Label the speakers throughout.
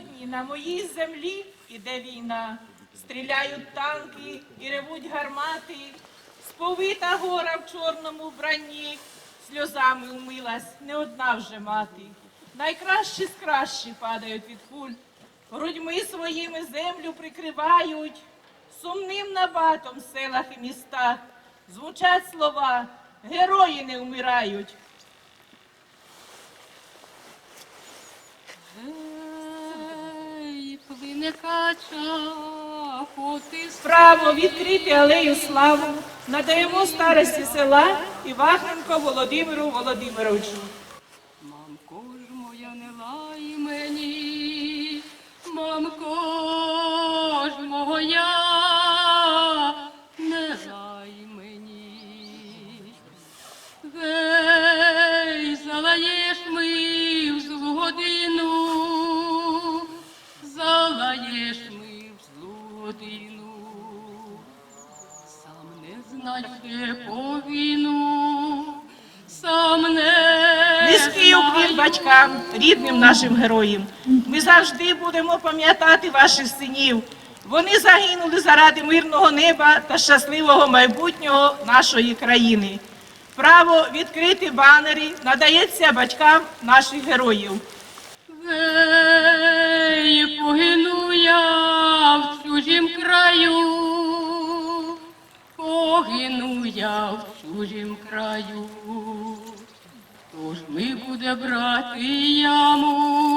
Speaker 1: сьогодні на моїй землі іде війна. Стріляють танки і ревуть гармати. Сповита гора в чорному вбранні, сльозами умилась не одна вже мати. Найкращі з кращі падають від куль, грудьми своїми землю прикривають, сумним набатом в селах і містах звучать слова Герої не вмирають.
Speaker 2: Плине кача, хоти
Speaker 1: справо відкрити алею славу надаємо старості села Іваненко Володимиру Володимировичу.
Speaker 2: Мамко ж моя не залаєш ми в злу годину. Сам не знаю, повіну, сам не
Speaker 1: Низький уклін батькам, рідним нашим героям. Ми завжди будемо пам'ятати ваших синів. Вони загинули заради мирного неба та щасливого майбутнього нашої країни. Право відкрити банери надається батькам наших героїв.
Speaker 2: Гей, погину я в чужім краю, погину я в чужім краю. Хто ж ми буде брати яму?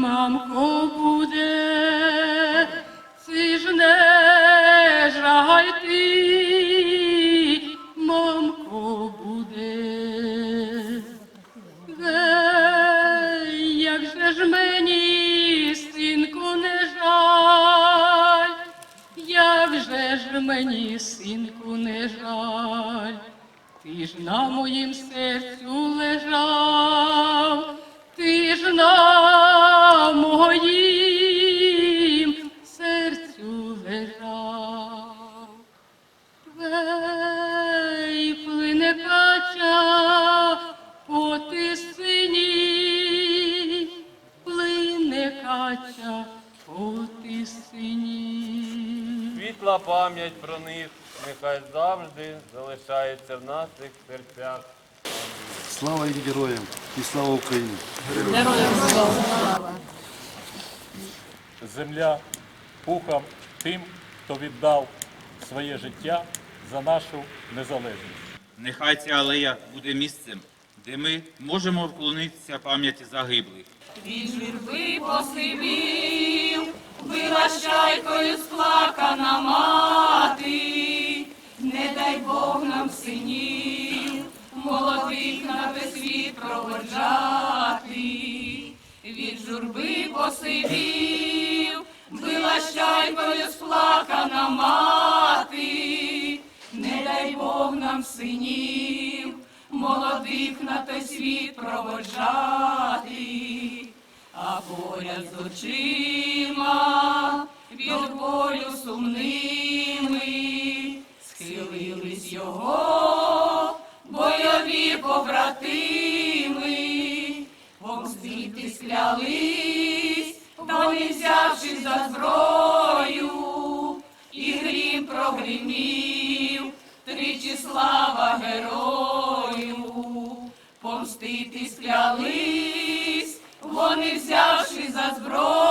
Speaker 2: Мамко, буде, це ж не жаль ти, мамко, буде. Гей, як же ж мені, синку, не жаль, як же ж мені, синку, не жаль, ти ж на моїм серцю лежав, ти
Speaker 3: Світла пам'ять про них нехай завжди залишається в наших серцях.
Speaker 4: Слава їм героям і слава Україні!
Speaker 5: земля пухом тим, хто віддав своє життя за нашу незалежність.
Speaker 6: Нехай ця алея буде місцем, де ми можемо вклонитися пам'яті загиблих.
Speaker 2: Від журби посивів, била щайкою сплакана мати, не дай Бог нам синів, молодих на весь світ проводжати. Від журби посивів, била щайкою сплакана мати, не дай Бог нам синів, молодих на той світ проводжати, а поряд з очима від болю сумними схилились його бойові побратими, помстити склялись, вони взявши за зброю, і грім прогримів, тричі слава герою, помстити склялись, вони взявши за зброю,